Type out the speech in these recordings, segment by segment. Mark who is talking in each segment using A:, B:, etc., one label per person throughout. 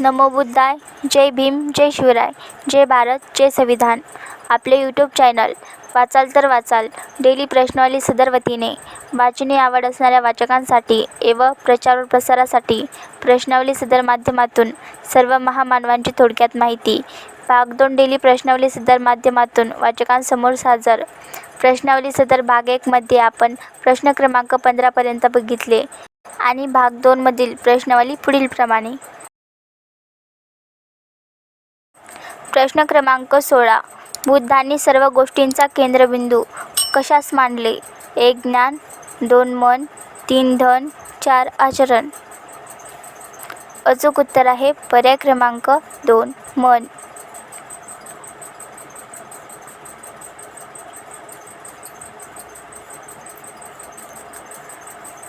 A: नमो बुद्धाय जय भीम जय शिवराय जय भारत जय संविधान. आपले YouTube channel वाचाल तर वाचाल डेली प्रश्नवाली सदर वतीने वाचनी आवड असणाऱ्या वाचकांसाठी एव प्रचार व प्रसारासाठी प्रश्नावली सदर माध्यमातून सर्व महामानवांची थोडक्यात माहिती. भाग दोन डेली प्रश्नावली सदर माध्यमातून वाचकांसमोर सादर. प्रश्नावली सदर भाग एकमध्ये आपण प्रश्न क्रमांक पंधरापर्यंत बघितले. आणि भाग दोनमधील प्रश्नावली पुढीलप्रमाणे. प्रश्न क्रमांक सोळा. बुद्धांनी सर्व गोष्टींचा केंद्रबिंदू कशास मांडले एक ज्ञान दोन मन तीन धन चार आचरण. अचूक उत्तर आहे पर्याय क्रमांक दोन मन.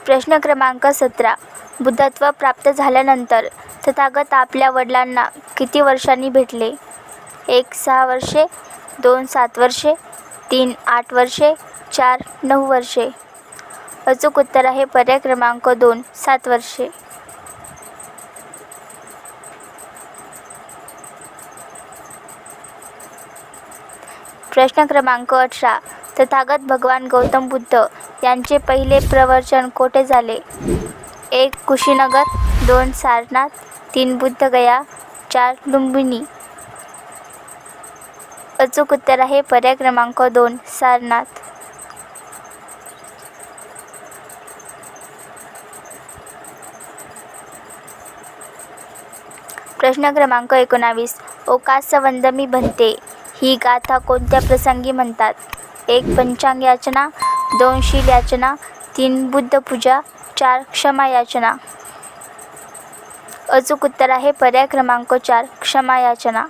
A: प्रश्न क्रमांक सतरा. बुद्धत्व प्राप्त झाल्यानंतर तथागत आपल्या वडिलांना किती वर्षांनी भेटले? एक सहा वर्षे दोन सात वर्षे तीन आठ वर्षे चार नऊ वर्षे. अचूक उत्तर आहे पर्याय क्रमांक दोन सात वर्षे. प्रश्न क्रमांक अठरा. तथागत भगवान गौतम बुद्ध यांचे पहिले प्रवचन कोठे झाले? एक कुशीनगर दोन सारनाथ तीन बुद्धगया चार लुंबिनी. अचूक उत्तर आहे. पर्याय क्रमांक दोन सारनाथ. प्रश्न क्रमांक एकोणावीस. ओकासवंदमी बनते. ही गाथा कोणत्या प्रसंगी म्हणतात? एक पंचांग याचना दोन शील याचना तीन बुद्धपूजा चार क्षमा याचना. अचूक उत्तर आहे. पर्याय क्रमांक चार क्षमा याचना.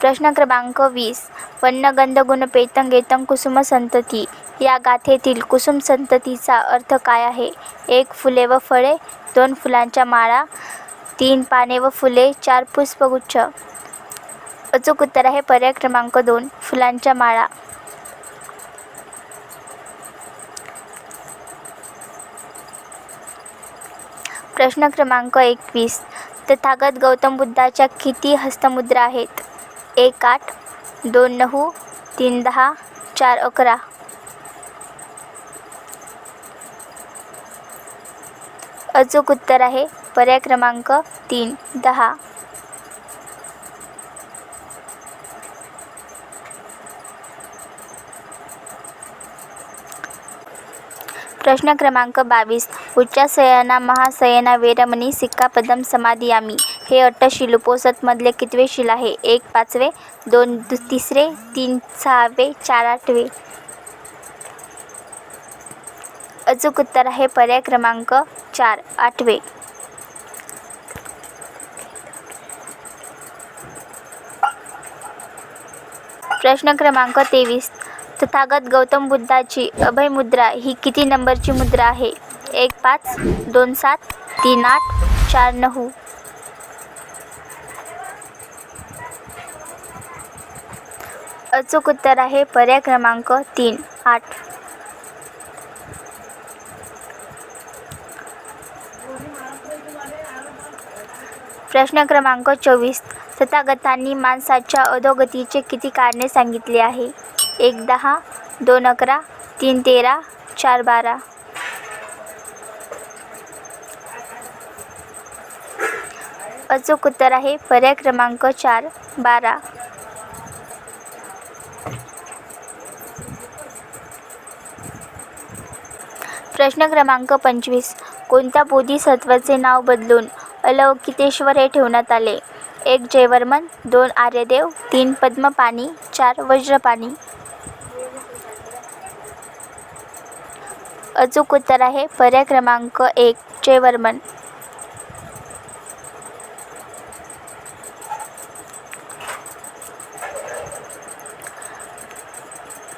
A: प्रश्न क्रमांक वीस. वन्नगंध गंधगुण पेतंग येतंग कुसुम संतती. या गाथेतील कुसुम संततीचा अर्थ काय आहे? एक फुले व फळे दोन फुलांच्या माळा तीन पाने व फुले चार पुष्पगुच्छ. अचूक उत्तर आहे पर्याय क्रमांक दोन फुलांच्या माळा. प्रश्न क्रमांक एकवीस. तथागत गौतम बुद्धाच्या किती हस्तमुद्रा आहेत? एक आठ दोन नऊ तीन दहा चार अकरा. अचूक उत्तर आहे पर्याय क्रमांक तीन दहा. प्रश्न क्रमांक बावीस. उच्चासयना महासयना वेरमणी सिक्कापदम समाधियामी हे अट्टशिलोपोसतमधले कितवे शिल आहे? एक पाचवे दोन दु तिसरे तीन सहावे चार आठवे. अचूक उत्तर आहे पर्याय क्रमांक चार आठवे. प्रश्न क्रमांक तेवीस. तथागत गौतम बुद्धाची अभय मुद्रा ही किती नंबरची मुद्रा आहे? एक पाच दोन सात तीन आठ चार नऊ. अचूक उत्तर आहे पर्याय क्रमांक तीन आठ. प्रश्न क्रमांक चोवीस. तथागतांनी माणसाच्या अधोगतीचे किती कारणे सांगितले आहे? एक दहा दोन अकरा तीन तेरा चार बारा. अचूक उत्तर आहे पर्याय क्रमांक चार बारा. प्रश्न क्रमांक पंचवीस. कोणत्या बोधिसत्वाचे नाव बदलून अलौकितेश्वर हे ठेवण्यात आले? एक जयवर्मन दोन आर्यदेव तीन पद्मपाणी चार वज्रपाणी. अचूक उत्तर आहे. पर्याय क्रमांक एक जयवर्मन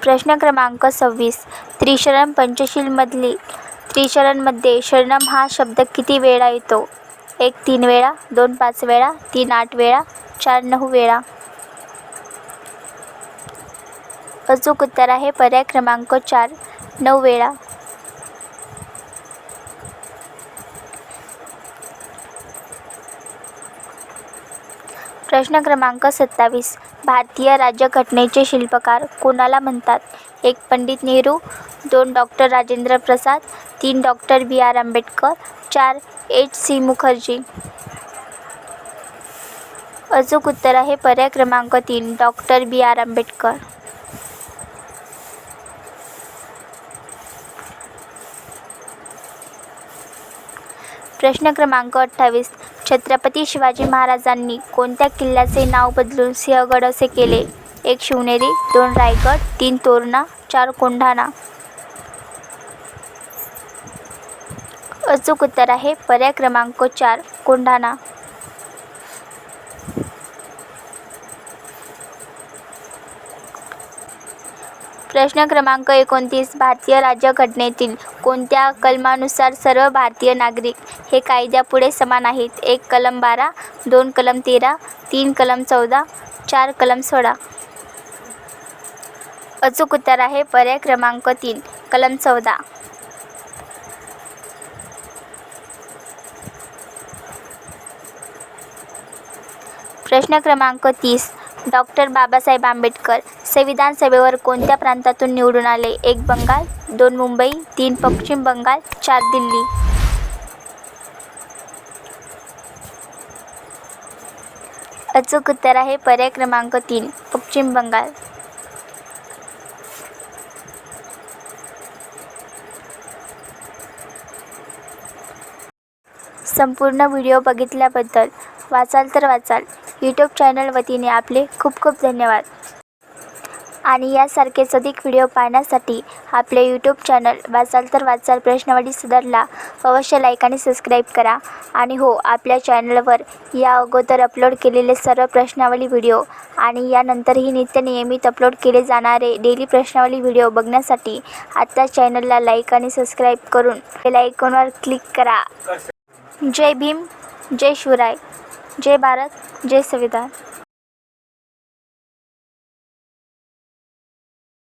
A: प्रश्न क्रमांक सव्वीस. त्रिशरण पंचशीलमधली त्रिशरणमध्ये शरणम हा शब्द किती वेळा येतो? एक तीन वेळा दोन पाच वेळा तीन आठ वेळा चार नऊ वेळा. अचूक उत्तर आहे. पर्याय क्रमांक चार नऊ वेळा. प्रश्न क्रमांक सत्तावीस. भारतीय राज्यघटनेचे शिल्पकार कोणाला म्हणतात? एक पंडित नेहरू दोन डॉक्टर राजेंद्र प्रसाद तीन डॉक्टर बी आर आंबेडकर चार एच सी मुखर्जी. अचूक उत्तर आहे पर्याय क्रमांक तीन डॉक्टर बी आर आंबेडकर. प्रश्न क्रमांक अठ्ठावीस. छत्रपती शिवाजी महाराजांनी कोणत्या किल्ल्याचे नाव बदलून सिंहगड असे केले? एक शिवनेरी दोन रायगड तीन तोरणा चार कोंढाणा. अचूक उत्तर आहे पर्याय क्रमांक चार कोंढाणा. प्रश्न क्रमांक एकोणतीस भारतीय राज्यघटनेतील कोणत्या कलमानुसार सर्व भारतीय नागरिक हे कायद्यापुढे समान आहेत? एक कलम बारा दोन कलम तेरा तीन कलम चौदा चार कलम सोळा. अचूक उत्तर आहे पर्याय क्रमांक तीन कलम चौदा. प्रश्न क्रमांक तीस डॉक्टर बाबासाहेब आंबेडकर संविधान सभेवर कोणत्या प्रांतातून निवडून आले? एक बंगाल दोन मुंबई तीन पश्चिम बंगाल चार दिल्ली. अचूक उत्तर आहे पर्याय क्रमांक तीन पश्चिम बंगाल. संपूर्ण व्हिडिओ बघितल्याबद्दल वाचाल तर वाचाल. यूट्यूब चॅनल वतीने आपले खूप खूप धन्यवाद. आणि यासारखेच अधिक व्हिडिओ पाहण्यासाठी आपले यूट्यूब चॅनल वाचाल तर वाचाल प्रश्नवाडी सुधारला. अवश्य लाईक आणि सबस्क्राईब करा. आणि हो आपल्या चॅनलवर या अगोदर अपलोड केलेले सर्व प्रश्नावली व्हिडिओ आणि यानंतरही नित्य नियमित अपलोड केले जाणारे डेली प्रश्नावली व्हिडिओ बघण्यासाठी आत्ता चॅनलला लाईक आणि सबस्क्राईब करून बेल आयकॉनवर क्लिक करा. जय भीम जय शिवराय जय भारत जय संविधान.